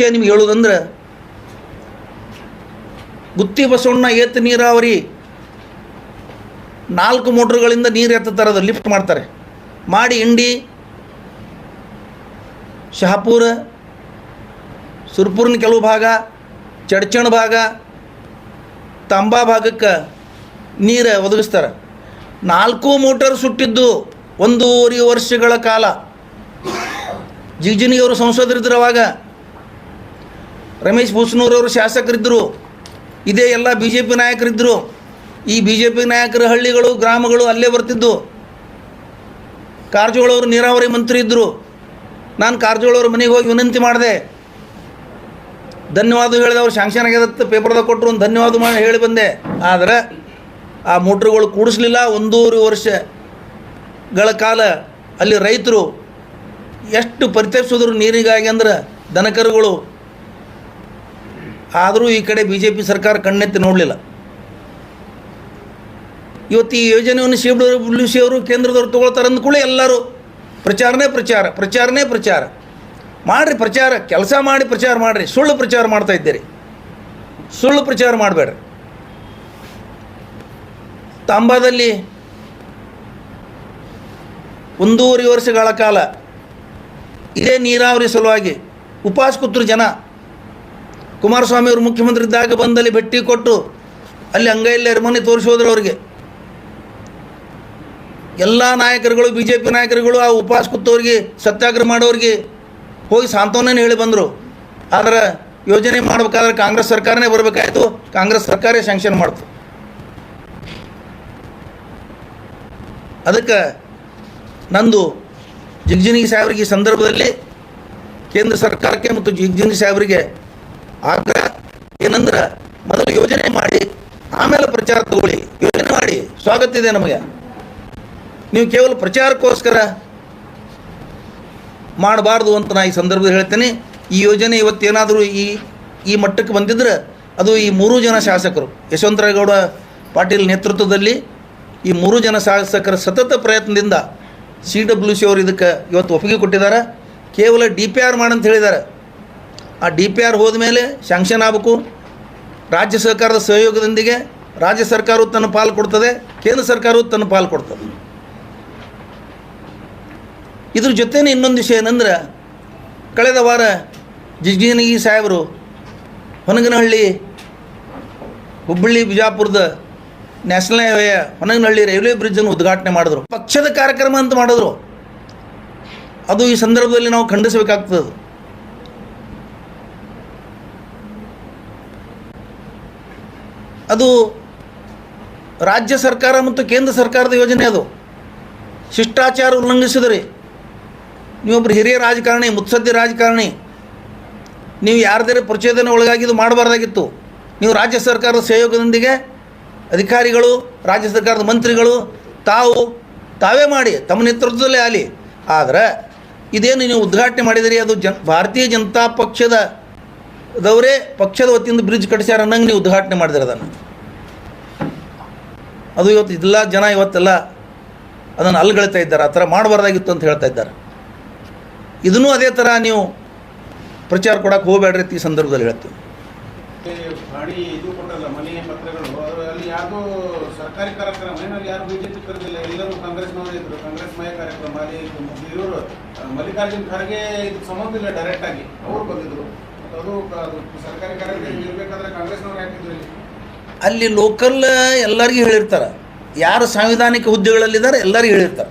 ವಿಷಯ ನಿಮ್ಗೆ ಹೇಳೋದಂದ್ರೆ ಗುತ್ತಿ ಬಸವಣ್ಣ ಏತ ನೀರಾವರಿ, ನಾಲ್ಕು ಮೋಟ್ರುಗಳಿಂದ ನೀರು ಎತ್ತುತ್ತಾರೆ ಅದು ಲಿಫ್ಟ್ ಮಾಡ್ತಾರೆ. ಮಾಡಿ ಇಂಡಿ ಶಹಾಪುರ, ಸುರ್ಪುರ್ನ ಕೆಲವು ಭಾಗ, ಚಡ್ಚಣ ಭಾಗ, ತಂಬಾ ಭಾಗಕ್ಕೆ ನೀರು ಒದಗಿಸ್ತಾರೆ. ನಾಲ್ಕು ಮೋಟರ್ ಸುಟ್ಟಿದ್ದು ಒಂದೂವರೆ ವರ್ಷಗಳ ಕಾಲ. ಜಿಗ್ಜಿನಿಯವರು ಸಂಸದರಿದ್ದರು ಅವಾಗ ರಮೇಶ್ ಭೂಷಣೂರವರು ಶಾಸಕರಿದ್ದರು. ಇದೇ ಎಲ್ಲ ಬಿ ಜೆ ಪಿ ನಾಯಕರಿದ್ದರು. ಈ ಬಿ ಜೆ ಪಿ ನಾಯಕರ ಹಳ್ಳಿಗಳು, ಗ್ರಾಮಗಳು ಅಲ್ಲೇ ಬರ್ತಿದ್ದು. ಕಾರಜೋಳವರು ನೀರಾವರಿ ಮಂತ್ರಿ ಇದ್ದರು. ನಾನು ಕಾರಜೋಳವ್ರ ಮನೆಗೆ ಹೋಗಿ ವಿನಂತಿ ಮಾಡಿದೆ. ಧನ್ಯವಾದ ಹೇಳಿದೆ ಅವ್ರು ಶಾಂಕ್ಷನ್ ಆಗ್ಯದತ್ತ ಪೇಪರ್ದಾಗ ಕೊಟ್ಟರು ಒಂದು ಧನ್ಯವಾದ ಮಾಡಿ ಹೇಳಿ ಬಂದೆ. ಆದರೆ ಆ ಮೋಟ್ರುಗಳು ಕೂಡಿಸ್ಲಿಲ್ಲ. ಒಂದೂವರೆ ವರ್ಷಗಳ ಕಾಲ ಅಲ್ಲಿ ರೈತರು ಎಷ್ಟು ಪರಿತಪಿಸಿದ್ರು ನೀರಿಗಾಗಿ ಅಂದ್ರೆ ದನಕರುಗಳು. ಆದರೂ ಈ ಕಡೆ ಬಿ ಜೆ ಪಿ ಸರ್ಕಾರ ಕಣ್ಣೆತ್ತಿ ನೋಡಲಿಲ್ಲ. ಇವತ್ತು ಈ ಯೋಜನೆಯನ್ನು ಸಿ ಡಬ್ಲ್ಯೂ ಅವರು ಕೇಂದ್ರದವ್ರು ತೊಗೊಳ್ತಾರೆ ಅಂದ್ಕೊಳ್ಳಿ ಎಲ್ಲರೂ ಪ್ರಚಾರನೇ ಪ್ರಚಾರ ಪ್ರಚಾರನೇ ಪ್ರಚಾರ. ಮಾಡಿರಿ ಪ್ರಚಾರ, ಕೆಲಸ ಮಾಡಿ ಪ್ರಚಾರ ಮಾಡಿರಿ, ಸುಳ್ಳು ಪ್ರಚಾರ ಮಾಡ್ತಾ ಇದ್ದೀರಿ. ಸುಳ್ಳು ಪ್ರಚಾರ ಮಾಡಬೇಡ್ರಿ. ತಾಂಬಾದಲ್ಲಿ ಒಂದೂವರೆ ವರ್ಷಗಳ ಕಾಲ ಇದೇ ನೀರಾವರಿ ಸಲುವಾಗಿ ಉಪವಾಸ ಕೂತರು ಜನ ಕುಮಾರಸ್ವಾಮಿ ಅವರು ಮುಖ್ಯಮಂತ್ರಿ ಇದ್ದಾಗ ಬಂದಲ್ಲಿ ಭೇಟಿ ಕೊಟ್ಟು ಅಲ್ಲಿ ಅಂಗೈಯಲ್ಲಿ ಅರಮನೆ ತೋರಿಸೋದ್ರು ಅವರಿಗೆ. ಎಲ್ಲ ನಾಯಕರುಗಳು ಬಿ ಜೆ ಪಿ ನಾಯಕರುಗಳು, ಆ ಉಪವಾಸ ಕೂತವ್ರಿಗೆ ಸತ್ಯಾಗ್ರಹ ಮಾಡೋರಿಗೆ ಹೋಗಿ ಸಾಂತ್ವನ ಹೇಳಿ ಬಂದರು. ಆದರೆ ಯೋಜನೆ ಮಾಡಬೇಕಾದ್ರೆ ಕಾಂಗ್ರೆಸ್ ಸರ್ಕಾರನೇ ಬರಬೇಕಾಯ್ತು. ಕಾಂಗ್ರೆಸ್ ಸರ್ಕಾರೇ ಸ್ಯಾಂಕ್ಷನ್ ಮಾಡ್ತು. ಅದಕ್ಕೆ ನಂದು ಜಿಗ್ಜಿನಿ ಸಾಹೇಬ್ರಿಗೆ ಈ ಸಂದರ್ಭದಲ್ಲಿ ಕೇಂದ್ರ ಸರ್ಕಾರಕ್ಕೆ ಮತ್ತು ಜಿಗ್ಜಿನಿ ಸಾಹೇಬರಿಗೆ ಆಗ್ರಹ ಏನಂದ್ರೆ ಮೊದಲು ಯೋಜನೆ ಮಾಡಿ, ಆಮೇಲೆ ಪ್ರಚಾರ ತಗೊಳ್ಳಿ. ಯೋಜನೆ ಮಾಡಿ. ಸ್ವಾಗತ ಇದೆ ನಮಗೆ. ನೀವು ಕೇವಲ ಪ್ರಚಾರಕ್ಕೋಸ್ಕರ ಮಾಡಬಾರ್ದು ಅಂತ ನಾ ಈ ಸಂದರ್ಭದಲ್ಲಿ ಹೇಳ್ತೇನೆ. ಈ ಯೋಜನೆ ಇವತ್ತೇನಾದರೂ ಈ ಈ ಮಟ್ಟಕ್ಕೆ ಬಂದಿದ್ರೆ ಅದು ಈ ಮೂರು ಜನ ಶಾಸಕರು. ಯಶವಂತರಾಯಗೌಡ ಪಾಟೀಲ್ ನೇತೃತ್ವದಲ್ಲಿ ಈ ಮೂರು ಜನ ಶಾಸಕರ ಸತತ ಪ್ರಯತ್ನದಿಂದ ಸಿ ಡಬ್ಲ್ಯೂ ಸಿ ಅವರು ಇದಕ್ಕೆ ಇವತ್ತು ಒಪ್ಪಿಗೆ ಕೊಟ್ಟಿದ್ದಾರೆ. ಕೇವಲ ಡಿ ಪಿ ಆರ್ ಮಾಡಂತ ಹೇಳಿದ್ದಾರೆ. ಆ ಡಿ ಪಿ ಆರ್ ಹೋದ ಮೇಲೆ ಶಾಂಕ್ಷನ್ ಆಗಬೇಕು. ರಾಜ್ಯ ಸರ್ಕಾರದ ಸಹಯೋಗದೊಂದಿಗೆ ರಾಜ್ಯ ಸರ್ಕಾರವು ತನ್ನ ಪಾಲು ಕೊಡ್ತದೆ, ಕೇಂದ್ರ ಸರ್ಕಾರವು ತನ್ನ ಪಾಲು ಕೊಡ್ತದೆ. ಇದ್ರ ಜೊತೆನೇ ಇನ್ನೊಂದು ವಿಷಯ ಏನಂದ್ರೆ, ಕಳೆದ ವಾರ ಜಿಗ್ಜಿನಗಿ ಸಾಹೇಬರು ಹೊನಗನಹಳ್ಳಿ, ಹುಬ್ಬಳ್ಳಿ, ಬಿಜಾಪುರದ ನ್ಯಾಷನಲ್ ಹೈವೇಯ ಹೊನಗನಹಳ್ಳಿ ರೈಲ್ವೆ ಬ್ರಿಡ್ಜನ್ನು ಉದ್ಘಾಟನೆ ಮಾಡಿದ್ರು. ಪಕ್ಷದ ಕಾರ್ಯಕ್ರಮ ಅಂತ ಮಾಡಿದ್ರು. ಅದು ಈ ಸಂದರ್ಭದಲ್ಲಿ ನಾವು ಖಂಡಿಸಬೇಕಾಗ್ತದೆ ಅದು ರಾಜ್ಯ ಸರ್ಕಾರ ಮತ್ತು ಕೇಂದ್ರ ಸರ್ಕಾರದ ಯೋಜನೆ ಅದು. ಶಿಷ್ಟಾಚಾರ ಉಲ್ಲಂಘಿಸಿದ್ರಿ ನೀವೊಬ್ಬರು ಹಿರಿಯ ರಾಜಕಾರಣಿ, ಮುತ್ಸದ್ದಿ ರಾಜಕಾರಣಿ, ನೀವು ಯಾರದೇ ಪ್ರಚೋದನೆ ಒಳಗಾಗಿ ಇದು ಮಾಡಬಾರ್ದಾಗಿತ್ತು. ನೀವು ರಾಜ್ಯ ಸರ್ಕಾರದ ಸಹಯೋಗದೊಂದಿಗೆ ಅಧಿಕಾರಿಗಳು, ರಾಜ್ಯ ಸರ್ಕಾರದ ಮಂತ್ರಿಗಳು ತಾವು, ತಾವೇ ಮಾಡಿ, ತಮ್ಮ ನೇತೃತ್ವದಲ್ಲೇ ಆಲಿ ಆದರೆ ಇದೇನು ನೀವು ಉದ್ಘಾಟನೆ ಮಾಡಿದಿರಿ, ಅದು ಜನ್, ಭಾರತೀಯ ಜನತಾ ಪಕ್ಷದ ದವರೇ, ಪಕ್ಷದ ವತಿಯಿಂದ ಬ್ರಿಡ್ಜ್ ಕಟ್ಟಿಸ್ಯಾರ ಅನ್ನಂಗೆ ನೀವು ಉದ್ಘಾಟನೆ ಮಾಡಿದ್ರೆ ಅದನ್ನು. ಅದು ಇವತ್ತು ಇದೆಲ್ಲ ಜನ ಇವತ್ತೆಲ್ಲ ಅದನ್ನು ಅಲ್ಗಳ್ತಾ ಇದ್ದಾರೆ, ಆ ಥರ ಮಾಡಬಾರ್ದಾಗಿತ್ತು ಅಂತ ಹೇಳ್ತಾ ಇದ್ದಾರೆ. ಇದನ್ನೂ ಅದೇ ಥರ ನೀವು ಪ್ರಚಾರ ಕೊಡಕ್ಕೆ ಹೋಗಬೇಡ್ರಿ ಈ ಸಂದರ್ಭದಲ್ಲಿ ಹೇಳ್ತೀವಿ ಮಲ್ಲಿಕಾರ್ಜುನ್ ಖರ್ಗೆ ಸಂಬಂಧ ಇಲ್ಲ ಡೈರೆಕ್ಟ್ ಆಗಿ. ಅವರು ಬಂದಿದ್ರು. ಅಲ್ಲಿ ಲೋಕಲ್ ಎಲ್ಲರಿಗೂ ಹೇಳಿರ್ತಾರೆ. ಯಾರು ಸಾಂವಿಧಾನಿಕ ಹುದ್ದೆಗಳಲ್ಲಿದ್ದಾರೆ, ಎಲ್ಲರಿಗೂ ಹೇಳಿರ್ತಾರೆ.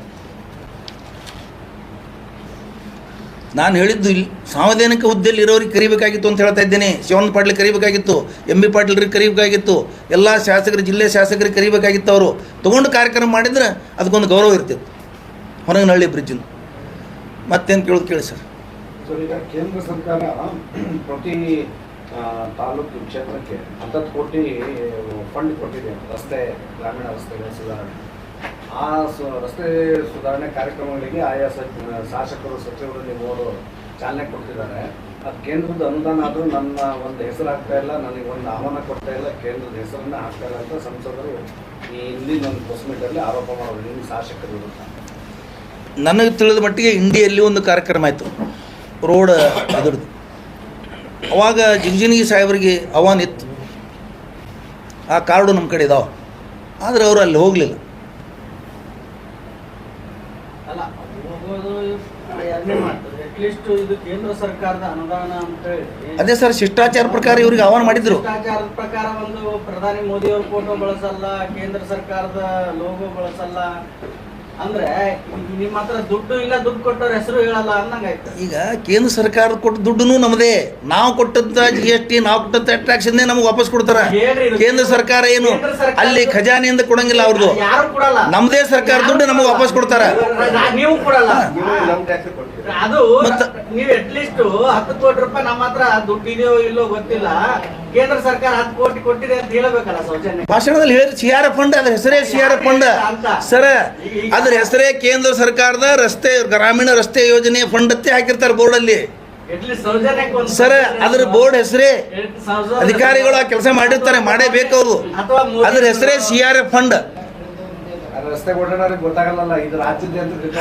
ನಾನು ಹೇಳಿದ್ದು ಇಲ್ಲಿ ಸಾಂವಿಧಾನಿಕ ಹುದ್ದೆಯಲ್ಲಿ ಇರೋರಿಗೆ ಕರಿಬೇಕಾಗಿತ್ತು ಅಂತ ಹೇಳ್ತಾ ಇದ್ದೇನೆ. ಶಿವನ್ ಪಾಟೀಲ್ ಕರಿಬೇಕಾಗಿತ್ತು, ಎಂ ಬಿ ಪಾಟೀಲ್ರಿಗೆ ಕರಿಬೇಕಾಗಿತ್ತು, ಎಲ್ಲ ಶಾಸಕರು, ಜಿಲ್ಲೆ ಶಾಸಕರಿಗೆ ಕರಿಬೇಕಾಗಿತ್ತು ಅವರು. ತೊಗೊಂಡು ಕಾರ್ಯಕ್ರಮ ಮಾಡಿದ್ರೆ ಅದಕ್ಕೊಂದು ಗೌರವ ಇರ್ತಿತ್ತು ಹೊರಗಿನಹಳ್ಳಿ ಬ್ರಿಡ್ಜಿನ ಮತ್ತೇನು ಕೇಳೋದು ಕೇಳಿ ಸರ್? ಸರ್ ಈಗ ಕೇಂದ್ರ ಸರ್ಕಾರ ಪ್ರತಿ ತಾಲೂಕು ಕ್ಷೇತ್ರಕ್ಕೆ ಹತ್ತತ್ತು ಕೋಟಿ ಫಂಡ್ ಕೊಟ್ಟಿದೆ. ರಸ್ತೆ, ಗ್ರಾಮೀಣ ರಸ್ತೆಗಳ ಸುಧಾರಣೆ. ಆ ರಸ್ತೆ ಸುಧಾರಣೆ ಕಾರ್ಯಕ್ರಮಗಳಿಗೆ ಆಯಾ ಶಾಸಕರು ಸಚಿವರು ನಿಮ್ಮವರು ಚಾಲನೆ ಕೊಡ್ತಿದ್ದಾರೆ. ಅದು ಕೇಂದ್ರದ ಅನುದಾನ ಆದರೂ ನನ್ನ ಒಂದು ಹೆಸರು ಆಗ್ತಾ ಇಲ್ಲ. ನನಗೆ ಒಂದು ಆಹ್ವಾನ ಕೊಡ್ತಾ ಇಲ್ಲ. ಕೇಂದ್ರದ ಹೆಸರನ್ನ ಹಾಕ್ತಾ ಇಲ್ಲ ಅಂತ ಸಂಸದರು ಇಲ್ಲಿ ನನ್ನ ಪ್ರೆಸ್ ಆರೋಪ ಮಾಡೋದು ನಿಮ್ಮ ಶಾಸಕರು ನನಗೆ ತಿಳಿದ ಮಟ್ಟಿಗೆ ಇಂಡಿಯಲ್ಲಿ ಒಂದು ಕಾರ್ಯಕ್ರಮ ಆಯಿತು. ರೋಡ್ ಅದ್ರದ್ದು. ಅವಾಗ ಜಿಂಜಿನಗಿ ಸಾಹೇಬರಿಗೆ ಅವಾನ್ ಇತ್ತು. ಆ ಕಾರ್ಡು ನಮ್ಮ ಕಡೆ ಇದಾವೆ. ಆದರೆ ಅವರು ಅಲ್ಲಿ ಹೋಗಲಿಲ್ಲ. ಅಲ್ಲ ಹೋಗೋದು ಎರಡನೇ ಮಾತು ಅಟ್ಲೀಸ್ಟ್ ಇದು ಕೇಂದ್ರ ಸರ್ಕಾರದ ಅನುದಾನ ಅಂತ ಹೇಳಿ. ಅದೇ ಸರ್ ಶಿಷ್ಟಾಚಾರ ಪ್ರಕಾರ ಇವ್ರಿಗೆ ಆಹ್ವಾನ ಮಾಡಿದ್ರು. ಪ್ರಕಾರ ಒಂದು ಪ್ರಧಾನಿ ಮೋದಿ ಅವರ ಫೋಟೋ ಬಳಸಲ್ಲ ಕೇಂದ್ರ ಸರ್ಕಾರದ ಲೋಗೋ ಬಳಸಲ್ಲ. ಅಂದ್ರೆ ಈಗ ನಿಮ್ಮ ಹತ್ರ ದುಡ್ಡು ಇಲ್ಲ ದುಡ್ಡು ಕೊಟ್ಟವ್ರ ಹೆಸರು ಹೇಳಲ್ಲ ಅನ್ನಂಗಾಯ್ತು ಈಗ ಕೇಂದ್ರ ಸರ್ಕಾರ ಕೊಟ್ಟ ದುಡ್ಡು ನಮ್ಮದೇ ನಾವು ಕೊಟ್ಟಂತ ಜಿ ಎಸ್ ಟಿ ನಾವು ಕೊಟ್ಟಂತ ಅಟ್ರಾಕ್ಷನ್ ನಮ್ಗೆ ವಾಪಸ್ ಕೊಡ್ತಾರ. ಕೇಂದ್ರ ಸರ್ಕಾರ ಏನು? ಅಲ್ಲಿ ಖಜಾನೆಯಿಂದ ಕೊಡಂಗಿಲ್ಲ ಅವ್ರದ್ದು ಯಾರು ಕೊಡಲ್ಲ. ನಮ್ದೇ ಸರ್ಕಾರ ದುಡ್ಡು ನಮಗೆ ವಾಪಸ್ ಕೊಡ್ತಾರ. ನೀವು ಕೊಡಲ್ಲ. ಅದು ಮತ್ತ- ನೀವು ಅಟ್ಲೀಸ್ಟ್ ಹತ್ತು ಕೋಟಿ ರೂಪಾಯಿ ನಮ್ಮ ಹತ್ರ ದುಡ್ಡು ಇದೆಯೋ ಇಲ್ಲೋ ಗೊತ್ತಿಲ್ಲ. ಕೇಂದ್ರ ಸರ್ಕಾರ ಹತ್ತು ಕೋಟಿ ಕೊಟ್ಟಿದೆ ಅಂತ ಹೇಳಬೇಕಲ್ಲ ಸೌಜನ್ಯ? ಭಾಷಣದಲ್ಲಿ ಹೇಳಿದ್ರೆ ಸಿ ಆರ್ ಎಫ್ ಫಂಡ್ ಅದ್ರ ಹೆಸರೇ ಸಿ ಆರ್ ಎಫ್ ಫಂಡ್ ಸರ ಅದ್ರ ಹೆಸರೇ ಕೇಂದ್ರ ಸರ್ಕಾರದ ರಸ್ತೆ ಗ್ರಾಮೀಣ ರಸ್ತೆ ಯೋಜನೆ ಫಂಡ್ ಅತ್ತೆ ಹಾಕಿರ್ತಾರೆ ಬೋರ್ಡ್ ಅಲ್ಲಿ. ಸರ್ ಅದ್ರ ಬೋರ್ಡ್ ಹೆಸರೇ ಅಧಿಕಾರಿಗಳು ಆ ಕೆಲಸ ಮಾಡಿರ್ತಾರೆ ಮಾಡೇಬೇಕು ಅವರು ಅದ್ರ ಹೆಸರೇ ಸಿ ಆರ್ ಎಫ್ ಫಂಡ್ ಆ ರಸ್ತೆ ಓಡಾಡೋರಿಗೆ ಗೊತ್ತಾಗಲ್ಲ ಇದು ರಾಜ್ಯದ ಅಂತ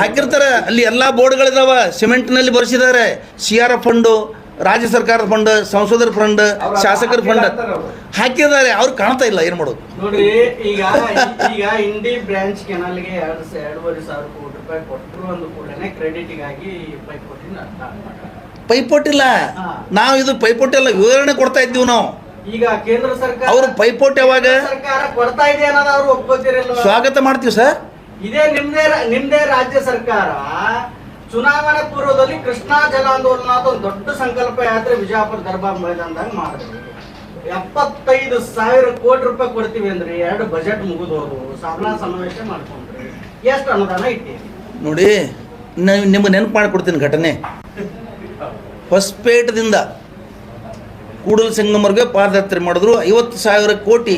ಹಾಕಿರ್ತಾರೆ. ಅಲ್ಲಿ ಎಲ್ಲ ಬೋರ್ಡ್ಗಳಿದಾವ ಸಿಮೆಂಟ್ನಲ್ಲಿ ಬರೆಸಿದ್ದಾರೆ. ಸಿ ಆರ್ ಎಫ್ ಫಂಡ್ ರಾಜ್ಯ ಸರ್ಕಾರದ ಫಂಡ್ ಸಂಸದರ ಫಂಡ್ ಶಾಸಕರ ಫಂಡ್ ಹಾಕಿದ್ದಾರೆ. ಅವ್ರು ಕಾಣ್ತಾ ಇಲ್ಲ ಏನು ಮಾಡೋದು? ನೋಡಿ ಈಗ ಈಗ ಇಂಡಿ ಬ್ರಾಂಚ್ ಕೆನಲ್ಗೆ ಎರಡು ಎರಡೂವರೆ ಸಾವಿರ ಕೋಟಿ ರೂಪಾಯಿ ಕೊಟ್ಟರು ಒಂದು ಕೂಡಲೇ ಕ್ರೆಡಿಟ್ಗಾಗಿ ಪೈಪೋಟಿ ಪೈಪೋಟಿಲ್ಲ. ನಾವು ಇದು ಪೈಪೋಟಿ ಎಲ್ಲ ವಿವರಣೆ ಕೊಡ್ತಾ ಇದ್ದೀವಿ ನಾವು. ಈಗ ಕೇಂದ್ರ ಸರ್ಕಾರ ಅವ್ರು ಪೈಪೋಟಿ ಯಾವಾಗ? ಸರ್ಕಾರ ಕೊಡ್ತಾ ಇದೆ ಅನ್ನೋದು ಅವ್ರು ಒಪ್ಕೋತಿರಲ್ಲ ಸ್ವಾಗತ ಮಾಡ್ತೀವಿ ಸರ್. ಇದೇ ನಿಮ್ದೇ ನಿಮ್ದೇ ರಾಜ್ಯ ಸರ್ಕಾರ ಚುನಾವಣೆ ಪೂರ್ವದಲ್ಲಿ ಕೃಷ್ಣಾ ಜಲಾಂದೋಲನ ಅಂತ ಒಂದು ದೊಡ್ಡ ಸಂಕಲ್ಪ ಯಾತ್ರೆ ವಿಜಯಪುರ ದರ್ಬಾರ್ ಮೈದಾನದಾಗ ಮಾಡಿದ್ರು. ಎಪ್ಪತ್ತೈದು ಸಾವಿರ ಕೋಟಿ ರೂಪಾಯಿ ಕೊಡ್ತೀವಿ ಅಂದ್ರೆ ಎರಡು ಬಜೆಟ್ ಮುಗಿದೋರು ಸಾಧನಾ ಸಮಾವೇಶ ಮಾಡ್ಕೊಂಡ್ರಿ. ಎಷ್ಟು ಅನುದಾನ ಇಟ್ಟಿರಿ? ನೋಡಿ ನಿಮ್ಗೆ ನೆನಪು ಮಾಡಿಕೊಡ್ತೀನಿ ಘಟನೆ. ಹೊಸಪೇಟದಿಂದ ಕೂಡಲ ಸಂಗಮರ್ಗೆ ಪಾದಯಾತ್ರೆ ಮಾಡಿದ್ರು. ಐವತ್ತು ಸಾವಿರ ಕೋಟಿ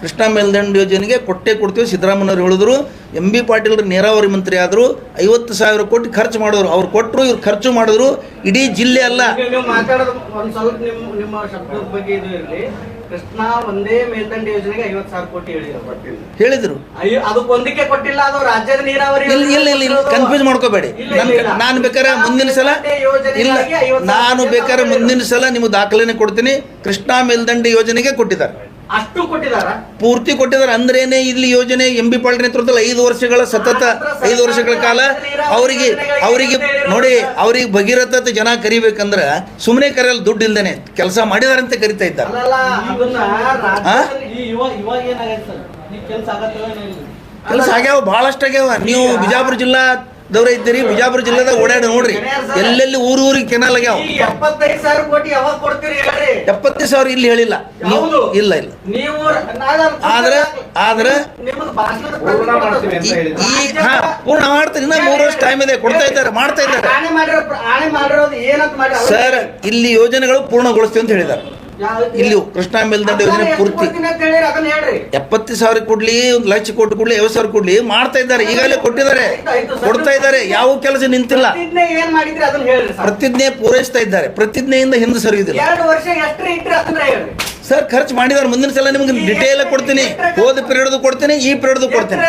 ಕೃಷ್ಣ ಮೇಲ್ದಂಡ ಯೋಜನೆಗೆ ಕೊಟ್ಟೆ ಕೊಡ್ತೀವಿ. ಸಿದ್ದರಾಮಯ್ಯವ್ರು ಹೇಳಿದ್ರು. ಎಂ ಬಿ ಪಾಟೀಲ್ ನೀರಾವರಿ ಮಂತ್ರಿ ಆದರು. ಐವತ್ತು ಸಾವಿರ ಕೋಟಿ ಖರ್ಚು ಮಾಡಿದ್ರು. ಅವ್ರು ಕೊಟ್ಟರು ಇವ್ರು ಖರ್ಚು ಮಾಡಿದ್ರು. ಇಡೀ ಜಿಲ್ಲೆ ಅಲ್ಲ. ಕೃಷ್ಣಾ ಒಂದೇ ಮೇಲ್ದಂಡೆ ಯೋಜನೆಗೆ ಐವತ್ತು ಸಾವಿರ ಕೋಟಿ ಹೇಳಿದ್ರು. ಹೇಳಿದರು. ಅಯ್ಯೋ ಅದಕ್ಕೆ ಒಂದಕ್ಕೆ ಕೊಟ್ಟಿಲ್ಲ ಅದು ರಾಜ್ಯದ ನೀರಾವರಿ ಇಲ್ಲ ಇಲ್ಲ ಕನ್ಫ್ಯೂಸ್ ಮಾಡ್ಕೋಬೇಡಿ. ನಾನು ಬೇಕಾರೆ ಮುಂದಿನ ಸಲ ಇಲ್ಲ ನಾನು ಬೇಕಾದ್ರೆ ಮುಂದಿನ ಸಲ ನಿಮ್ಗೆ ದಾಖಲೆನೆ ಕೊಡ್ತೀನಿ. ಕೃಷ್ಣಾ ಮೇಲ್ದಂಡೆ ಯೋಜನೆಗೆ ಕೊಟ್ಟಿದ್ದಾರೆ. ಅಷ್ಟು ಕೊಟ್ಟಿದಾರ? ಪೂರ್ತಿ ಕೊಟ್ಟಿದ್ದಾರೆ ಅಂದ್ರೇನೆ ಇಲ್ಲಿ ಯೋಜನೆ ಎಂ ಬಿ ಪಾಲ್ ನೇತೃತ್ವದಲ್ಲಿ ಐದು ವರ್ಷಗಳ ಸತತ ಐದು ವರ್ಷಗಳ ಕಾಲ ಅವರಿಗೆ ಅವರಿಗೆ ನೋಡಿ ಅವ್ರಿಗೆ ಭಗೀರಥ ಜನ ಕರಿಬೇಕಂದ್ರ ಸುಮ್ಮನೆ ಕರೆಯಲ್ಲ ದುಡ್ಡು ಇಲ್ದೇನೆ ಕೆಲಸ ಮಾಡಿದಾರೆ ಅಂತ ಕರಿತಾ ಇದ್ದಾರೆ. ಕೆಲಸ ಆಗ್ಯಾವ ಬಹಳಷ್ಟು ಆಗ್ಯಾವ ನೀವು ಬಿಜಾಪುರ ಜಿಲ್ಲಾ ದವ್ರ ಇದ್ದೀರಿ ಬಿಜಾಪುರ ಜಿಲ್ಲೆದಾಗ ಓಡಾಡಿ ನೋಡ್ರಿ. ಎಲ್ಲೆಲ್ಲಿ ಊರು ಊರಿಗೆ ಕೆನಾಲ್ ಆಗ್ಯಾವ? ಎಪ್ಪತ್ತೈದು ಸಾವಿರ ಕೋಟಿ ಯಾವಾಗ ಕೊಡ್ತೀರಿ ಹೇಳ್ರಿ? ಎಪ್ಪತ್ತು ಸಾವಿರ ಇಲ್ಲಿ ಹೇಳಿಲ್ಲ. ಇಲ್ಲ ಇಲ್ಲ. ನೀವು ಆದ್ರೆ ಆದ್ರೆ ಈ- ಹೇಳಿದ್ರು. ಹಾ ಪೂರ್ಣ ಮಾಡ್ತೀನಿ ಇನ್ನ ಮೂರು ವರ್ಷ ಟೈಮ್ ಇದೆ. ಕೊಡ್ತಾ ಇದ್ದಾರೆ ಮಾಡ್ತಾ ಇದ್ದಾರೆ. ಆಣೆ ಮಾಡಿರೋ ಆಣೆ ಮಾಡಿರೋದು ಏನಂತ ಮಾಡಿ ಸರ್ ಇಲ್ಲಿ ಯೋಜನೆಗಳು ಪೂರ್ಣಗೊಳಿಸ್ತೀವಿ ಅಂತ ಹೇಳಿದ್ದಾರೆ. ಇಲ್ಲಿ ಕೃಷ್ಣ ಮೇಲ್ದಂಡೆ ಯೋಜನೆ ಪೂರ್ತಿ. ಎಪ್ಪತ್ತು ಸಾವಿರ ಕೊಡ್ಲಿ ಒಂದು ಲಕ್ಷ ಕೊಟ್ಟು ಕೊಡ್ಲಿ ಐವತ್ತು ಸಾವಿರ ಕೊಡ್ಲಿ ಮಾಡ್ತಾ ಇದ್ದಾರೆ ಈಗಾಗಲೇ ಕೊಟ್ಟಿದ್ದಾರೆ. ಕೊಡ್ತಾ ಇದ್ದಾರೆ ಯಾವ ಕೆಲಸ ನಿಂತಿಲ್ಲ. ಪ್ರತಿಜ್ಞೆ ಪೂರೈಸ್ತಾ ಇದ್ದಾರೆ. ಪ್ರತಿಜ್ಞೆಯಿಂದ ಹಿಂದೆ ಸರಿಯುವುದಿಲ್ಲ. ಸರ್ ಖರ್ಚು ಮಾಡಿದಾರೆ ಮುಂದಿನ ಸಲ ನಿಮ್ಗೆ ಡಿಟೇಲ್ ಕೊಡ್ತೀನಿ. ಹೋದ ಪೀರಿಯಡ್ ಕೊಡ್ತೀನಿ ಈ ಪೀರಿಯಡ್ ಕೊಡ್ತೀನಿ.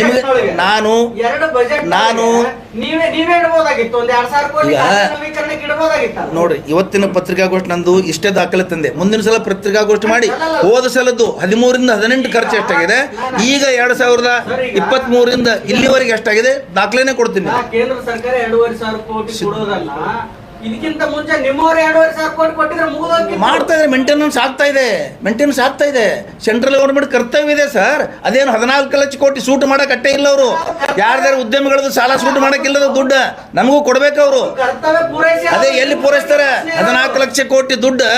ನಿಮ್ಗೆ ನಾನು ನಾನು ಈಗ- ನೋಡ್ರಿ ಇವತ್ತಿನ ಪತ್ರಿಕಾಗೋಷ್ಠಿ ನಂದು ಇಷ್ಟೇ ದಾಖಲೆ ತಂದೆ ಮುಂದಿನ ಸಲ ಪತ್ರಿಕಾಗೋಷ್ಠಿ ಮಾಡಿ. ಹೋದ ಸಲದ್ದು ಹದಿಮೂರಿಂದ ಹದಿನೆಂಟು ಖರ್ಚು ಎಷ್ಟಾಗಿದೆ? ಈಗ ಎರಡ್ ಸಾವಿರದ ಇಪ್ಪತ್ತ್ ಮೂರಿಂದ ಇಲ್ಲಿವರೆಗೆ ಎಷ್ಟಾಗಿದೆ? ದಾಖಲೆನೇ ಕೊಡ್ತೀನಿ. ಕೇಂದ್ರ ಸರ್ಕಾರ ಎರಡೂವರೆ ಸಾವಿರ ಕೋಟಿ ಕೊಡೋದಲ್ಲ. ಇದಕ್ಕಿಂತ ಮುಂಚೆ ನಿಮ್ಮವರು ಎರಡೂವರೆ ಸಾವಿರ ಕೋಟಿ ಕೊಟ್ಟಿದ್ರೆ ಮುಗಿದೋಗಿ ಮಾಡ್ತಾ ಇದ್ದಾರೆ ಮೇಂಟೆನೆನ್ಸ್ ಆಗ್ತಾ ಇದೆ ಮೇಂಟೆನೆನ್ಸ್ ಆಗ್ತಾ ಇದೆ. ಸೆಂಟ್ರಲ್ ಗೌರ್ಮೆಂಟ್ ಕರ್ತವ್ಯ ಇದೆ ಸರ್. ಅದೇನು ಹದಿನಾಲ್ಕು ಲಕ್ಷ ಕೋಟಿ ಸೂಟ್ ಮಾಡಕ್ ಅಟ್ಟೆ ಇಲ್ಲ ಅವರು. ಯಾರ್ದಾರು ಉದ್ಯಮಿಗಳದ್ದು ಸಾಲ ಸೂಟ್ ಮಾಡೋಕ್ಕಿಲ್ಲದ ದುಡ್ಡು ನಮಗೂ ಕೊಡ್ಬೇಕು ಅವರು. ಅದೇ ಎಲ್ಲಿ ಪೂರೈಸ್ತಾರೆ? ಹದಿನಾಲ್ಕು ಲಕ್ಷ ಕೋಟಿ ದುಡ್ಡು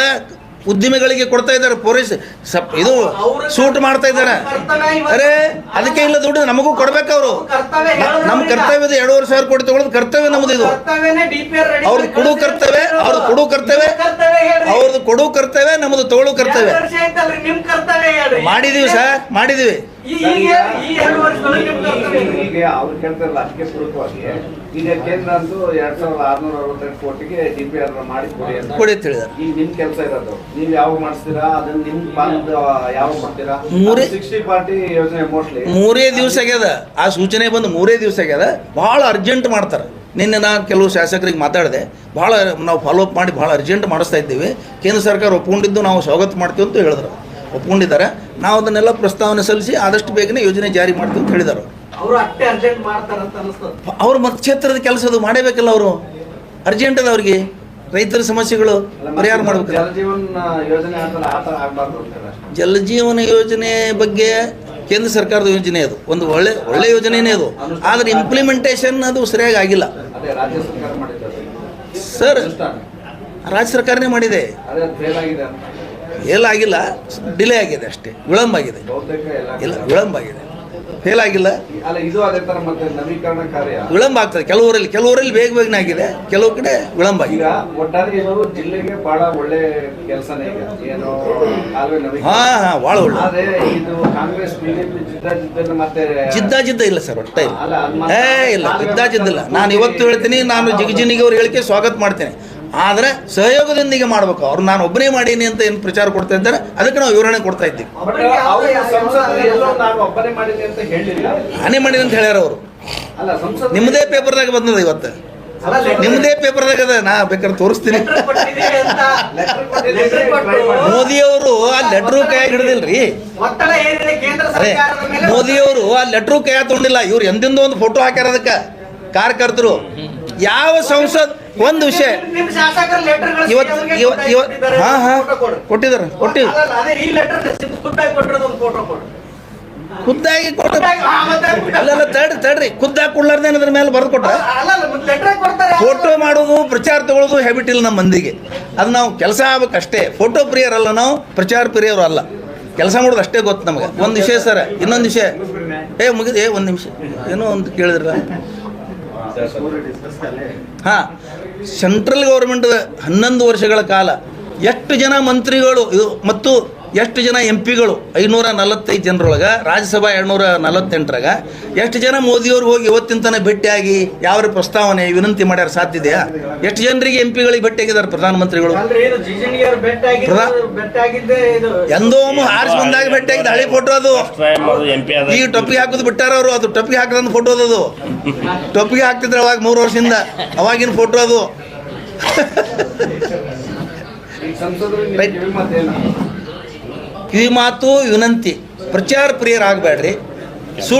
ಉದ್ಯಮಿಗಳಿಗೆ ಕೊಡ್ತಾ ಇದ್ದಾರೆ ಪೊಲೀಸ್. ಸಪ್ ಇದು ಸೂಟ್ ಮಾಡ್ತಾ ಇದ್ದಾರೆ. ಅರೆ ಅದಕ್ಕೆ ಇಲ್ಲ ದುಡ್ಡು ನಮಗೂ ಕೊಡ್ಬೇಕು ಅವರು. ನಮ್ಮ ಕರ್ತವ್ಯದ ಎರಡೂವರೆ ಸಾವಿರ ಕೋಟಿ ತಗೊಳ್ಳೋದು ಕರ್ತವ್ಯ ನಮ್ದು ಇದು. ಅವ್ರದ್ದು ಕೊಡು ಕರ್ತವ್ಯ ಅವ್ರದ್ದು ಕೊಡು ಕರ್ತವ್ಯ ಕರ್ತವ್ಯ ಅವ್ರದ್ದು ಕೊಡು ಕರ್ತವ್ಯ ನಮ್ದು ತಗೊಳ್ಳೋ ಕರ್ತವ್ಯ. ಕರ್ತವ್ಯ ಮಾಡಿದೀವಿ ಸರ್ ಮಾಡಿದೀವಿ. ಈಗ ಅವ್ರು ಕೇಳ್ತಾರಲ್ಲ ಅದಕ್ಕೆ ಪೂರಕವಾಗಿ. ಈಗ ಕೇಂದ್ರ ಅಂತೂ ಎರಡ್ ಸಾವಿರದ ಆರ್ನೂರ ಅರವತ್ತೆಂಟು ಕೋಟಿಗೆ ಡಿ ಪಿ ಆರ್ ಮಾಡಿ ಕೊಡಿ ಅಂತ ಕೊಡಿ ಈಗ ನಿಮ್ ಕೆಲಸ ಇರೋದು. ನೀವು ಯಾವಾಗ ಮಾಡಿಸ್ತೀರಾ? ಅದನ್ನ ನಿಮ್ ಪಾಲದ ಯಾವಾಗ ಮಾಡ್ತೀರಾ? ಮೂರೇ- ಸಿಕ್ಸ್ಟಿ ಪಾರ್ಟಿ ಯೋಜನೆ ಮೋಸ್ಟ್ಲಿ ಮೂರೇ ದಿವಸ ಆಗ್ಯದ. ಆ ಸೂಚನೆ ಬಂದು ಮೂರೇ ದಿವಸ ಆಗ್ಯದ. ಭಾಳ ಅರ್ಜೆಂಟ್ ಮಾಡ್ತಾರೆ. ನಿನ್ನೆ ನಾನು ಕೆಲವು ಶಾಸಕರಿಗೆ ಮಾತಾಡಿದೆ. ಭಾಳ ನಾವು ಫಾಲೋ ಅಪ್ ಮಾಡಿ ಭಾಳ ಅರ್ಜೆಂಟ್ ಮಾಡಿಸ್ತಾ ಇದ್ದೀವಿ. ಕೇಂದ್ರ ಸರ್ಕಾರ ಒಪ್ಪಿಕೊಂಡಿದ್ದು ನಾವು ಸ್ವಾಗತ ಮಾಡ್ತೀವಿ ಅಂತ ಹೇಳಿದ್ರು. ಒಪ್ಕೊಂಡಿದ್ದಾರೆ. ನಾವು ಅದನ್ನೆಲ್ಲ ಪ್ರಸ್ತಾವನೆ ಸಲ್ಲಿಸಿ ಆದಷ್ಟು ಬೇಗನೆ ಯೋಜನೆ ಜಾರಿ ಮಾಡ್ತೀವಿ ಅಂತ ಹೇಳಿದರು ಅವರು ಅವ್ರ ಮತಕ್ಷೇತ್ರದ ಕೆಲಸ ಅದು ಮಾಡಬೇಕಲ್ಲ ಅವರು? ಅರ್ಜೆಂಟ್ ಅದ ಅವ್ರಿಗೆ? ರೈತರ ಸಮಸ್ಯೆಗಳು ಪರಿಹಾರ ಮಾಡಬೇಕು ಜಲಜೀವನ್ ಯೋಜನೆ ಬಗ್ಗೆ ಕೇಂದ್ರ ಸರ್ಕಾರದ ಯೋಜನೆ ಅದು. ಒಂದು ಒಳ್ಳೆ ಒಳ್ಳೆ ಯೋಜನೆನೇ ಅದು. ಆದರೆ ಇಂಪ್ಲಿಮೆಂಟೇಷನ್ ಅದು ಸರಿಯಾಗಿ ಆಗಿಲ್ಲ. ಸರ್ ರಾಜ್ಯ ಸರ್ಕಾರನೇ ಮಾಡಿದೆ. ಫೇಲ್ ಆಗಿಲ್ಲ ಡಿಲೇ ಆಗಿದೆ ಅಷ್ಟೇ ವಿಳಂಬ ಆಗಿದೆ. ಇಲ್ಲ ವಿಳಂಬ ಆಗಿದೆ. ಫೇಲ್ ಆಗಿಲ್ಲ. ವಿಳಂಬ ಆಗ್ತದೆ. ಕೆಲವರಲ್ಲಿ ಕೆಲವರಲ್ಲಿ ಬೇಗ ಬೇಗನೆ ಆಗಿದೆ ಕೆಲವು ಕಡೆ ವಿಳಂಬ ಆಗಿದೆ. ಹಾಂ ಹಾಂ ಭಾಳ ಒಳ್ಳೆ. ಜಿದ್ದ ಜಿದ್ದ ಇಲ್ಲ ಸರ್ ಒಟ್ಟ ಇಲ್ಲ. ಏ ಇಲ್ಲ ಜಿದ್ದ ಜಿದ್ದಿಲ್ಲ ನಾನು ಇವತ್ತು ಹೇಳ್ತೀನಿ ನಾನು ಜಿಗಜಿನಿಗೆ ಅವ್ರು ಹೇಳಿಕೆ ಸ್ವಾಗತ ಮಾಡ್ತೇನೆ. ಆದರೆ ಸಹಯೋಗದೊಂದಿಗೆ ಮಾಡಬೇಕು. ಅವ್ರು ನಾನು ಒಬ್ಬನೇ ಮಾಡೀನಿ ಅಂತ ಏನು ಪ್ರಚಾರ ಕೊಡ್ತಾ ಇದ್ದಾರೆ ಅದಕ್ಕೆ ನಾವು ವಿವರಣೆ ಕೊಡ್ತಾ ಇದ್ದೀವಿ. ಒಬ್ಬನೇ ಮಾಡಿದೆ ಅಂತ ಹೇಳ್ಯಾರ ಅವರು. ನಿಮ್ಮದೇ ಪೇಪರ್ದಾಗ ಬಂದದ ಇವತ್ತು. ಅಲ್ಲ, ನಿಮ್ಮದೇ ಪೇಪರ್ದಾಗ ಅದ ನಾ ಬೇಕಾದ್ರೆ ತೋರಿಸ್ತೀನಿ. ಮೋದಿಯವರು ಆ ಲೆಟ್ರು ಕೈ ಹಿಡಿದಿಲ್ರಿ. ಅದೇ ಸರ್ಕಾರದ ಮೇಲೆ? ಮೋದಿಯವರು ಆ ಲೆಟ್ರು ಕೈ ತೊಗೊಂಡಿಲ್ಲ ಇವ್ರು ಎಂದಿಂದ ಒಂದು ಫೋಟೋ ಹಾಕ್ಯಾರ ಅದಕ್ಕೆ. ಕಾರ್ಯಕರ್ತರು ಯಾವ ಸಂಸದ್ ಒಂದು ವಿಷಯ. ಇವತ್ತು ಇವತ್ತು ಹಾ ಹಾಂ. ಕೊಟ್ಟಿದ್ದಾರೆ ಲೆಟರ್ ಖುದ್ದಾಗಿ ಕೊಟ್ಟು ಅಲ್ಲೆಲ್ಲ ತಡ್ರಿ ತಡ್ರಿ. ಖುದ್ದಾಗಿ ಕೊಡ್ಲಾರ್ದೆ ಅದ್ರ ಮೇಲೆ ಬರೆದು ಕೊಡ್ತಾರೆ ಫೋಟೋ ಮಾಡೋದು ಪ್ರಚಾರ ತಗೊಳ್ಳೋದು ಹ್ಯಾಬಿಟ್ ಇಲ್ಲ ನಮ್ಮ ಮಂದಿಗೆ. ಅದು ನಾವು ಕೆಲಸ ಆಗ್ಬೇಕು ಅಷ್ಟೇ ಫೋಟೋ ಪ್ರಿಯರಲ್ಲ ನಾವು ಪ್ರಚಾರ ಪ್ರಿಯರು ಅಲ್ಲ. ಕೆಲಸ ಮಾಡೋದು ಅಷ್ಟೇ ಗೊತ್ತು ನಮಗೆ. ಒಂದು ವಿಷಯ ಸರ್ ಇನ್ನೊಂದು ವಿಷಯ. ಏ ಮುಗಿದು ಏ ಒಂದು ನಿಮಿಷ. ಏನೋ ಒಂದು ಕೇಳಿದ್ರಲ್ಲ. ಹಾಂ ಸೆಂಟ್ರಲ್ ಗೌರ್ಮೆಂಟ್ ಹನ್ನೊಂದು ವರ್ಷಗಳ ಕಾಲ ಎಷ್ಟು ಜನ ಮಂತ್ರಿಗಳು ಇದು ಮತ್ತು ಎಷ್ಟು ಜನ ಎಂ ಪಿಗಳು ಐನೂರ ನಲವತ್ತೈದು ಜನರೊಳಗೆ ರಾಜ್ಯಸಭಾ ಎರಡುನೂರ ನಲವತ್ತೆಂಟರಾಗ. ಎಷ್ಟು ಜನ ಮೋದಿಯವ್ರಿಗೆ ಹೋಗಿ ಇವತ್ತಿನ ತನಕ ಭೇಟಿಯಾಗಿ ಯಾವ ಪ್ರಸ್ತಾವನೆ ವಿನಂತಿ ಮಾಡ್ಯಾರ ಸಾಧ್ಯ ಇದೆಯಾ? ಎಷ್ಟು ಜನರಿಗೆ ಎಂ ಪಿಗಳಿಗೆ ಭೇಟಿಯಾಗಿದ್ದಾರೆ ಪ್ರಧಾನಮಂತ್ರಿಗಳು? ಎಂದೋ ಹಾರಿಸ್ ಆರಿಸಿ ಬಂದಾಗ ಭೇಟಿಯಾಗಿದ್ದ ಹಳೆ ಫೋಟೋ ಅದು. ಈಗ ಟೊಪ್ಪಿಗೆ ಹಾಕೋದು ಬಿಟ್ಟಾರ ಅವರು ಅದು ಟೊಪ್ಪಿಗೆ ಹಾಕದಂದು ಫೋಟೋ ಅದು. ಟೊಪ್ಪಿಗೆ ಹಾಕ್ತಿದ್ರೆ ಅವಾಗ ಮೂರು ವರ್ಷದಿಂದ ಅವಾಗಿನ ಫೋಟೋ ಅದು. ಈ ಸಂಸದರು Right. ಕಿವಿ ಮಾತೇನು ಕಿವಿ ಮಾತು ವಿನಂತಿ ಪ್ರಚಾರ ಪ್ರಿಯರಾಗಬೇಡ್ರಿ.